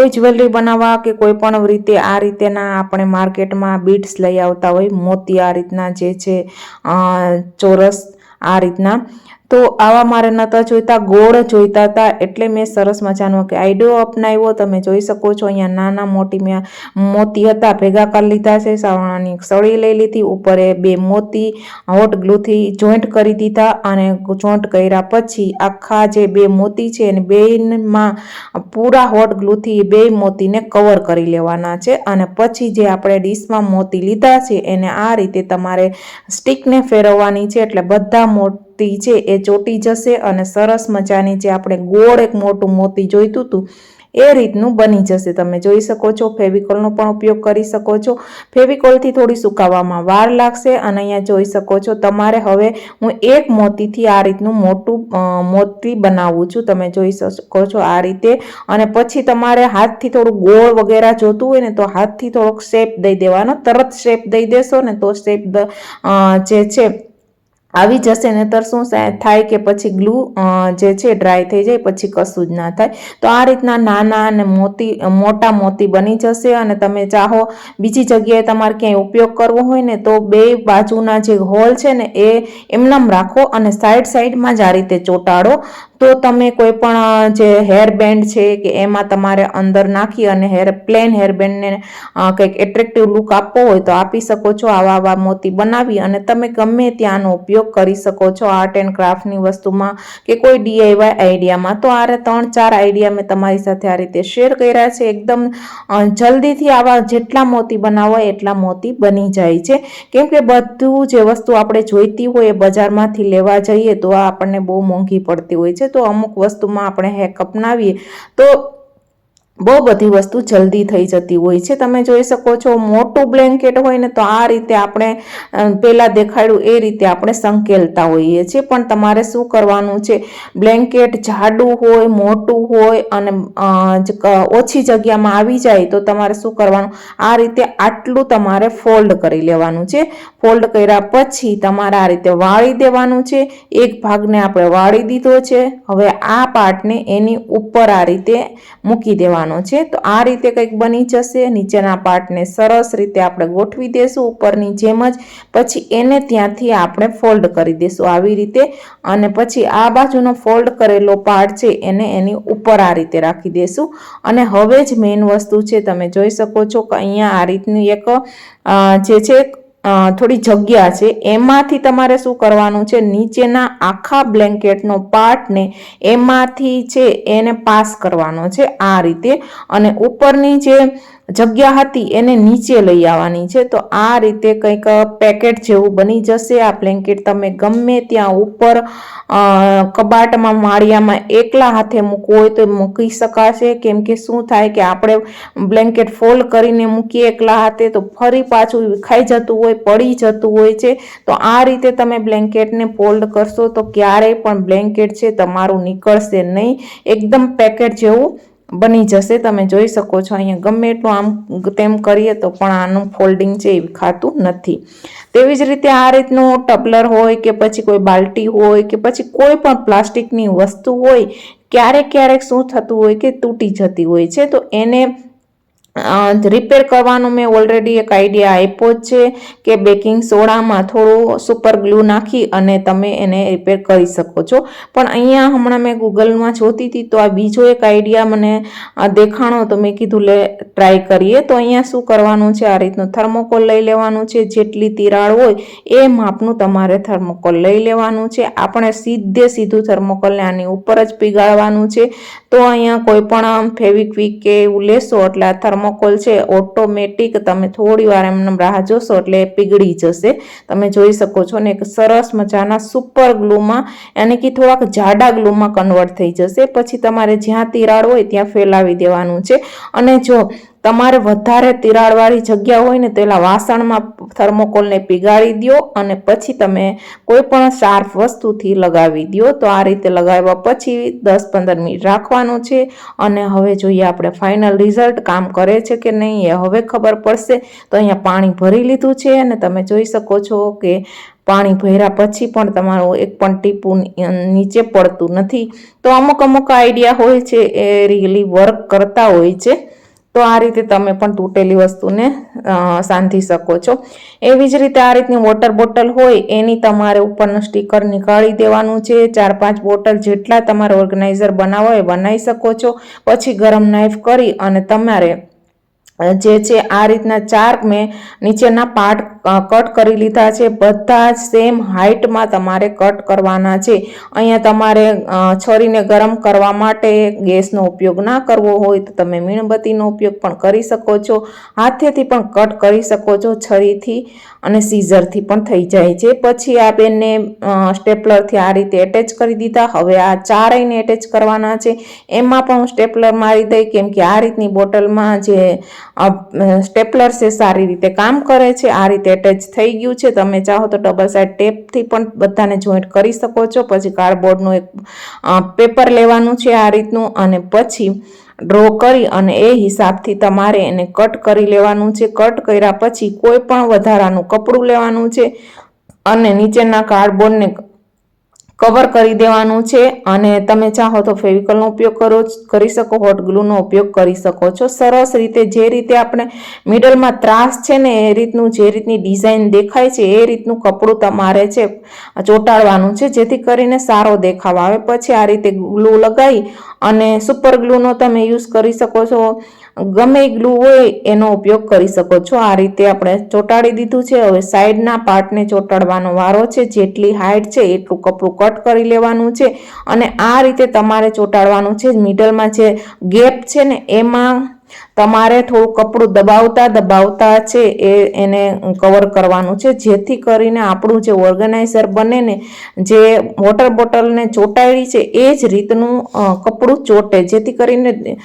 કોઈ જ્વેલરી બનાવવા કે કોઈ પણ રીતે આ રીતેના આપણે માર્કેટમાં બીટ્સ લઈ આવતા હોય, મોતી આ રીતના જે છે ચોરસ આ રીતના તો આવા મારે નહોતા જોઈતા, ગોળ જોઈતા હતા એટલે મેં સરસ મજાનો કે આઈડિયો અપનાવ્યો. તમે જોઈ શકો છો, અહીંયા નાના મોટી મેં મોતી હતા, ભેગા કરી લીધા છે. સાવણાની સળી લઈ લીધી, ઉપર બે મોતી હોટ ગ્લુથી જોઈન્ટ કરી દીધા અને જોઈન્ટ કર્યા પછી આખા જે બે મોતી છે, એને બેમાં પૂરા હોટ ગ્લુથી બે મોતીને કવર કરી લેવાના છે. અને પછી જે આપણે ડીશમાં મોતી લીધા છે, એને આ રીતે તમારે સ્ટીકને ફેરવવાની છે. એટલે બધા મોતી છે, એ ચોટી જશે અને સરસ મજાની જે આપણે ગોળ એક મોટું મોતી જોઈતું હતું, એ રીતનું બની જશે. તમે જોઈ શકો છો, ફેવિકોલનો પણ ઉપયોગ કરી શકો છો. ફેવિકોલથી થોડી સુકાવવામાં વાર લાગશે અને અહીંયા જોઈ શકો છો, તમારે હવે હું એક મોતીથી આ રીતનું મોટું મોતી બનાવું છું. તમે જોઈ શકો છો આ રીતે. અને પછી તમારે હાથથી થોડું ગોળ વગેરે જોતું હોય ને તો હાથથી થોડોક શેપ દઈ દેવાનો, તરત શેપ દઈ દેશો ને તો શેપ જે છે આવી જશે ને તો શું થાય કે પછી ગ્લુ જે છે ડ્રાય થઈ જાય, પછી કશું જ ના થાય. તો આ રીતના નાના અને મોતી, મોટા મોતી બની જશે અને તમે ચાહો બીજી જગ્યાએ તમારે ક્યાંય ઉપયોગ કરવો હોય ને, તો બે બાજુના જે હોલ છે ને, એ એમનામ રાખો અને સાઈડ સાઈડમાં જ આ રીતે ચોંટાડો. તો તમે કોઈ પણ જે હેર બેન્ડ છે કે એમાં તમારે અંદર નાખી અને હેર પ્લેન હેર બેન્ડને કંઈક એટ્રેક્ટિવ લુક આપવો હોય તો આપી શકો છો આવા આવા મોતી બનાવી અને તમે ગમે ત્યાંનો ઉપયોગ કરી શકો છો આર્ટ એન્ડ ક્રાફ્ટની વસ્તુમાં કે કોઈ ડીઆઈવાય આઈડિયામાં. તો આ ત્રણ ચાર આઈડિયા મેં તમારી સાથે આ રીતે શેર કર્યા છે. એકદમ જલ્દીથી આવા જેટલા મોતી બનાવવા હોય એટલા મોતી બની જાય છે. કેમ કે બધું જે વસ્તુ આપણે જોઈતી હોય એ બજારમાંથી લેવા જઈએ તો આ આપણને બહુ મોંઘી પડતી હોય છે. તો અમુક વસ્તુમાં આપણે હેક અપનાવીએ તો બહુ બધી વસ્તુ જલ્દી થઈ જતી હોય છે. તમે જોઈ શકો છો, મોટું બ્લેન્કેટ હોય ને તો આ રીતે આપણે પહેલાં દેખાડ્યું એ રીતે આપણે સંકેલતા હોઈએ છીએ. પણ તમારે શું કરવાનું છે, બ્લેન્કેટ જાડું હોય, મોટું હોય અને ઓછી જગ્યામાં આવી જાય તો તમારે શું કરવાનું, આ રીતે આટલું તમારે ફોલ્ડ કરી લેવાનું છે. ફોલ્ડ કર્યા પછી તમારે આ રીતે વાળી દેવાનું છે. એક ભાગને આપણે વાળી દીધો છે. હવે આ પાર્ટને એની ઉપર આ રીતે મૂકી દેવાનો છે, તો આ રીતે કંઈક બની જશે. નીચેના પાર્ટને સરસ રીતે આપણે ગોઠવી દેશું, ઉપરની જેમ જ. પછી એને ત્યાંથી આપણે ફોલ્ડ કરી દેશું આવી રીતે. અને પછી આ બાજુનો ફોલ્ડ કરેલો પાર્ટ છે, એને એની ઉપર આ રીતે રાખી દેશું. અને હવે જ મેઇન વસ્તુ છે, તમે જોઈ શકો છો કે અહીંયા આ રીતની એક જે છે થોડી જગ્યા છે. એમાંથી તમારે શું કરવાનું છે? નીચેના આખા બ્લેન્કેટનો પાર્ટને એમાંથી છે એને પાસ કરવાનો છે આ રીતે. અને ઉપરની જે જગ્યા હતી એને નીચે લઈ આવવાની છે. તો આ રીતે કંઈક પેકેટ જેવું બની જશે. આ બ્લેન્કેટ તમે ગમે ત્યાં ઉપર કબાટમાં, માળિયામાં એકલા હાથે મૂકવું હોય તો મૂકી શકાશે. કેમ કે શું થાય કે આપણે બ્લેન્કેટ ફોલ્ડ કરીને મૂકીએ એકલા હાથે તો ફરી પાછું વિખાઈ જતું હોય, પડી જતું હોય છે. તો આ રીતે તમે બ્લેન્કેટને ફોલ્ડ કરશો તો ક્યારેય પણ બ્લેન્કેટ છે, તમારું નીકળશે નહીં. એકદમ પેકેટ જેવું બની જશે. તમે જોઈ શકો છો અહીંયા ગમે એટલું આમ તેમ કરીએ તો પણ આનું ફોલ્ડિંગ છે એ ખાતું નથી. તેવી જ રીતે આ રીતનું ટબલર હોય કે પછી કોઈ બાલ્ટી હોય કે પછી કોઈ પણ પ્લાસ્ટિકની વસ્તુ હોય, ક્યારેક ક્યારેક શું થતું હોય કે તૂટી જતી હોય છે. તો એને રિપેર કરવાનો મેં ઓલરેડી એક આઈડિયા આપ્યો જ છે કે બેકિંગ સોડામાં થોડું સુપર ગ્લુ નાખી અને તમે એને રિપેર કરી શકો છો. પણ અહીંયા હમણાં મેં ગૂગલમાં જોતી હતી તો આ બીજો એક આઈડિયા મને દેખાણો તો મેં કીધું લે ટ્રાય કરીએ. તો અહીંયા શું કરવાનું છે? આ રીતનું થર્મોકોલ લઈ લેવાનું છે. જેટલી તિરાડ હોય એ માપનું તમારે થર્મોકોલ લઈ લેવાનું છે. આપણે સીધે સીધું થર્મોકોલને આની ઉપર જ પીગાળવાનું છે. તો અહીંયા કોઈ પણ ફેવિક્વિક કે એવું લેશો એટલે આ થર્મોકોલ છે ઓટોમેટિક તમે થોડી વાર એમને રાહ જોશો એટલે પીગળી જશે. તમે જોઈ શકો છો ને એક સરસ મજાના સુપર ગ્લુમાં એને કે થોડાક જાડા ગ્લુમાં કન્વર્ટ થઈ જશે. પછી તમારે જ્યાં તિરાડ હોય ત્યાં ફેલાવી દેવાનું છે. અને જો તમારે વધારે તિરાડવાળી જગ્યા હોય ને તેલા વાસણમાં થર્મોકોલને પીગાળી દ્યો અને પછી તમે કોઈ પણ શાર્પ વસ્તુથી લગાવી દ્યો. તો આ રીતે લગાવ્યા પછી દસ પંદર મિનિટ રાખવાનું છે. અને હવે જોઈએ આપણે ફાઇનલ રિઝલ્ટ કામ કરે છે કે નહીં એ હવે ખબર પડશે. તો અહીંયા પાણી ભરી લીધું છે અને તમે જોઈ શકો છો કે પાણી ભર્યા પછી પણ તમારું એક પણ ટીપું નીચે પડતું નથી. તો અમુક અમુક આઈડિયા હોય છે એ રીલી વર્ક કરતા હોય છે. તો આ રીતે તમે પણ તૂટેલી વસ્તુને સાંધી શકો છો. એવી જ રીતે આ રીતની વોટર બોટલ હોય, એની તમારે ઉપરનું સ્ટીકર નીકાળી દેવાનું છે. ચાર પાંચ બોટલ જેટલા તમારે ઓર્ગેનાઇઝર બનાવો એ બનાવી શકો છો. પછી ગરમ નાઇફ કરી અને તમારે જે છે આ રીતના ચાર મેં નીચેના પાર્ટ કટ કરી લીધા છે. બધા જ સેમ હાઇટમાં તમારે કટ કરવાના છે. અહીંયા તમારે છરીને ગરમ કરવા માટે ગેસનો ઉપયોગ ના કરવો હોય તો તમે મીણબત્તીનો ઉપયોગ પણ કરી શકો છો. હાથેથી પણ કટ કરી શકો છો છરીથી અને સીઝરથી પણ થઈ જાય છે. પછી આ બેનને સ્ટેપલરથી આ રીતે એટેચ કરી દીધા. હવે આ ચારેયને એટેચ કરવાના છે. એમાં પણ હું સ્ટેપલર મારી દઈ કેમ કે આ રીતની બોટલમાં જે સ્ટેપલર છે, સારી રીતે કામ કરે છે, આ રીતે એટેચ થઈ ગયું છે. તમે ચાહો તો ડબલ સાઇડ ટેપથી પણ બધાને જોઈન્ટ કરી શકો છો. પછી કાર્ડબોર્ડનું એક પેપર લેવાનું છે આ રીતનું અને પછી ડ્રો કરી અને એ હિસાબથી તમારે એને કટ કરી લેવાનું છે. કટ કર્યા પછી કોઈ પણ વધારાનું કપડું લેવાનું છે અને નીચેના કાર્ડબોર્ડને કવર કરી દેવાનું છે અને તમે ચાહો તો ફેવિકલનો ઉપયોગ કરો, કરી શકો હોટ ગ્લુનો ઉપયોગ કરી શકો છો. સરસ રીતે જે રીતે આપણે મિડલમાં ત્રાસ છે ને, એ રીતનું જે રીતની ડિઝાઇન દેખાય છે, એ રીતનું કપડું તમારે છે, ચોંટાડવાનું છે, જેથી કરીને સારો દેખાવ આવે. પછી આ રીતે ગ્લુ લગાવી અને સુપર ગ્લુનો તમે યુઝ કરી શકો છો. ગમે ગ્લુ હોય, એનો ઉપયોગ કરી શકો છો. આ રીતે આપણે ચોંટાડી દીધું છે. હવે સાઈડના પાર્ટને ચોંટાડવાનો વારો છે. જેટલી હાઈટ છે, એટલું કપડું કટ કરી લેવાનું છે અને આ રીતે તમારે ચોંટાડવાનું છે. મિડલમાં જે ગેપ છે ને, એમાં તમારે થોડું કપડું દબાવતા દબાવતા છે એ એને કવર કરવાનું છે. જેથી કરીને આપણું જે ઓર્ગેનાઇઝર બને ને, જે વોટર બોટલને ચોંટાડી છે, એ જ રીતનું કપડું ચોટે. જેથી કરીને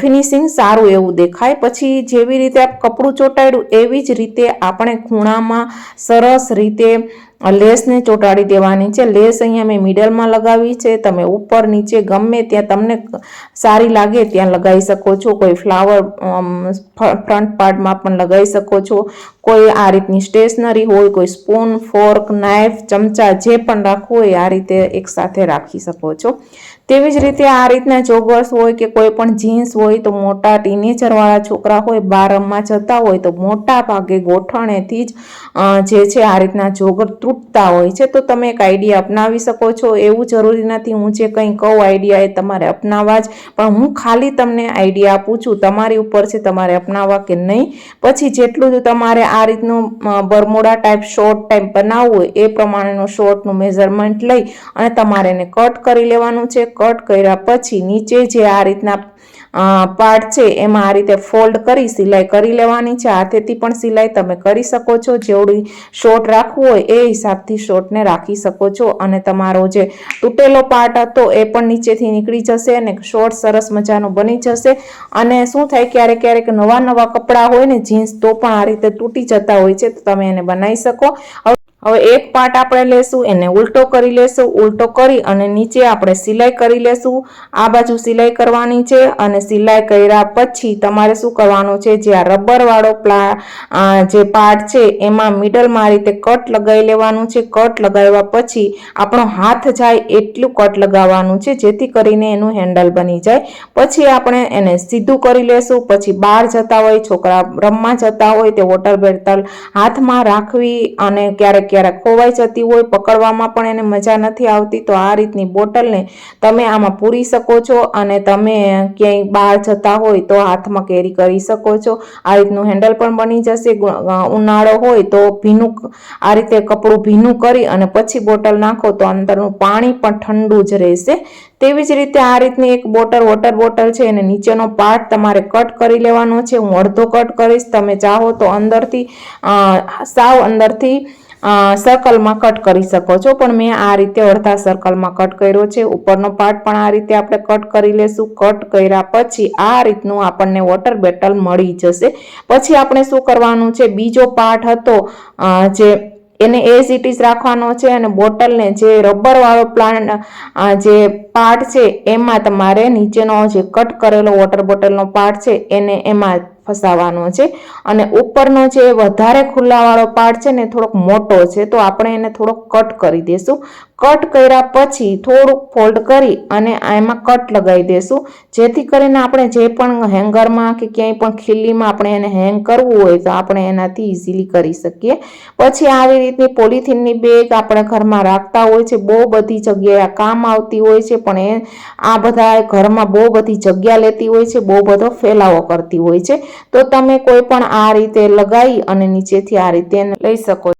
ફિનિશિંગ સારું એવું દેખાય. પછી જેવી રીતે કપડું ચોંટાડ્યું, એવી જ રીતે આપણે ખૂણામાં સરસ રીતે લેસને ચોંટાડી દેવાની છે. લેસ અહીંયા મેં મિડલમાં લગાવી છે. તમે ઉપર, નીચે, ગમે ત્યાં તમને સારી લાગે ત્યાં લગાવી શકો છો. કોઈ ફ્લાવર ફ્રન્ટ પાર્ટમાં પણ લગાવી શકો છો. કોઈ આ રીતની સ્ટેશનરી હોય, કોઈ સ્પૂન, ફોર્ક નાઇફ ચમચા જે પણ રાખવું હોય, આ રીતે એકસાથે રાખી શકો છો. તેવી જ રીતે આ રીતના જોગર્સ હોય કે કોઈ પણ જીન્સ હોય તો મોટા ટીનેજરવાળા છોકરા હોય, બારમમાં જતા હોય તો મોટા ભાગે ગોઠણેથી જ જે છે આ રીતના જોગર તૂટતા હોય છે, તો તમે એક આઈડિયા અપનાવી શકો છો. એવું જરૂરી નથી, હું જે કંઈ કહું આઈડિયા એ તમારે અપનાવવા જ. પણ હું ખાલી તમને આઈડિયા આપું છું, તમારી ઉપર છે, તમારે અપનાવવા કે નહીં. પછી જેટલું તમારે આ રીતનું બરમોડા ટાઈપ શોર્ટ ટાઈપ બનાવવું હોય, એ પ્રમાણેનું શોર્ટનું મેઝરમેન્ટ લઈ અને તમારે એને કટ કરી લેવાનું છે. કટ કર્યા પછી નીચે જે આ રીતના પાર્ટ છે, એમાં આ રીતે ફોલ્ડ કરી, સિલાઈ કરી લેવાની છે. હાથેથી પણ સિલાઈ તમે કરી શકો છો. જેવડી શોર્ટ રાખવું હોય, એ હિસાબથી શોર્ટને રાખી શકો છો. અને તમારો જે તૂટેલો પાર્ટ હતો, એ પણ નીચેથી નીકળી જશે અને શોર્ટ સરસ મજાનો બની જશે. અને શું થાય, ક્યારેક ક્યારેક નવા નવા કપડાં હોય ને જીન્સ તો પણ આ રીતે તૂટી જતા હોય છે, તો તમે એને બનાવી શકો. હવે એક પાર્ટ આપણે લેશું, એને ઉલટો કરી લેશું, ઉલટો કરી અને નીચે આપણે સિલાઈ કરી લેશું. આ બાજુ સિલાઈ કરવાની છે અને સિલાઈ કર્યા પછી તમારે શું કરવાનું છે, જે આ રબરવાળો પ્લા જે પાર્ટ છે, એમાં મિડલમાં રીતે કટ લગાવી લેવાનું છે. કટ લગાવ્યા પછી આપણો હાથ જાય એટલું કટ લગાવવાનું છે, જેથી કરીને એનું હેન્ડલ બની જાય. પછી આપણે એને સીધું કરી લેશું, પછી બહાર જતા હોય, છોકરા રમવા જતા હોય, તે વોટર બેટલ હાથમાં રાખવી અને ક્યારેક ક્યારેક ખોવાઈ જતી હોય, પકડવામાં પણ એને મજા નથી આવતી, તો આ રીતની બોટલને તમે આમાં પૂરી શકો છો અને તમે ક્યાંય બહાર જતા હોય તો હાથમાં કેરી કરી શકો છો. આ રીતનું હેન્ડલ પણ બની જશે. ઉનાળો હોય તો ભીનું આ રીતે કપડું ભીનું કરી અને પછી બોટલ નાખો તો અંદરનું પાણી પણ ઠંડુ જ રહેશે. તેવી જ રીતે આ રીતની એક બોટલ, વોટર બોટલ છે અને નીચેનો પાર્ટ તમારે કટ કરી લેવાનો છે. હું અડધો કટ કરીશ. તમે ચાહો તો અંદરથી સાવ અંદરથી સર્કલમાં કટ કરી શકો છો. પણ મેં આ રીતે અડધા સર્કલમાં કટ કર્યો છે. ઉપરનો પાર્ટ પણ આ રીતે આપણે કટ કરી લેશું. કટ કર્યા પછી આ રીતનું આપણને વોટર બેટલ મળી જશે. પછી આપણે શું કરવાનું છે? બીજો પાર્ટ હતો જે એને એઝ ઇટ ઇઝ રાખવાનો છે અને બોટલને જે રબરવાળો પ્લાન્ટ જે પાર્ટ છે, એમાં તમારે નીચેનો જે કટ કરેલો વોટર બોટલનો પાર્ટ છે, એને એમાં ફસાવાનો છે. અને ઉપરનો જે વધારે ખુલ્લાવાળો પાર્ટ છે ને થોડોક મોટો છે, તો આપણે એને થોડોક કટ કરી દેશું. કટ કર્યા પછી થોડુંક ફોલ્ડ કરી અને એમાં કટ લગાવી દેશું. જેથી કરીને આપણે જે પણ હેંગરમાં કે ક્યાંય પણ ખીલીમાં આપણે એને હેંગ કરવું હોય તો આપણે એનાથી ઇઝીલી કરી શકીએ. પછી આવી રીતની પોલિથીનની બેગ આપણે ઘરમાં રાખતા હોય છે. બહુ બધી જગ્યાએ કામ આવતી હોય છે, પણ એ આ બધા ઘરમાં બહુ બધી જગ્યા લેતી હોય છે, બહુ બધો ફેલાવો કરતી હોય છે. તો તમે કોઈ પણ આ રીતે લગાવી અને નીચેથી આ રીતે લઈ શકો